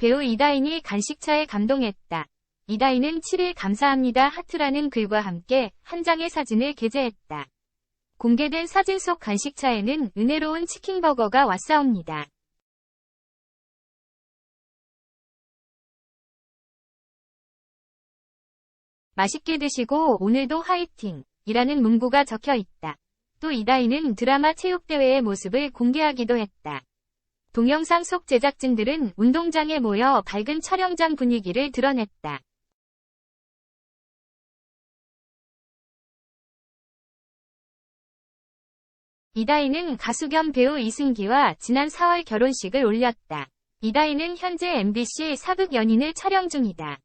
배우 이다인이 간식차에 감동했다. 이다인은 7일 감사합니다 하트라는 글과 함께 한 장의 사진을 게재했다. 공개된 사진 속 간식차에는 은혜로운 치킨버거가 왔사옵니다. 맛있게 드시고 오늘도 화이팅! 이라는 문구가 적혀 있다. 또 이다희는 드라마 체육대회의 모습을 공개하기도 했다. 동영상 속 제작진들은 운동장에 모여 밝은 촬영장 분위기를 드러냈다. 이다희는 가수 겸 배우 이승기와 지난 4월 결혼식을 올렸다. 이다희는 현재 MBC 사극 연인을 촬영 중이다.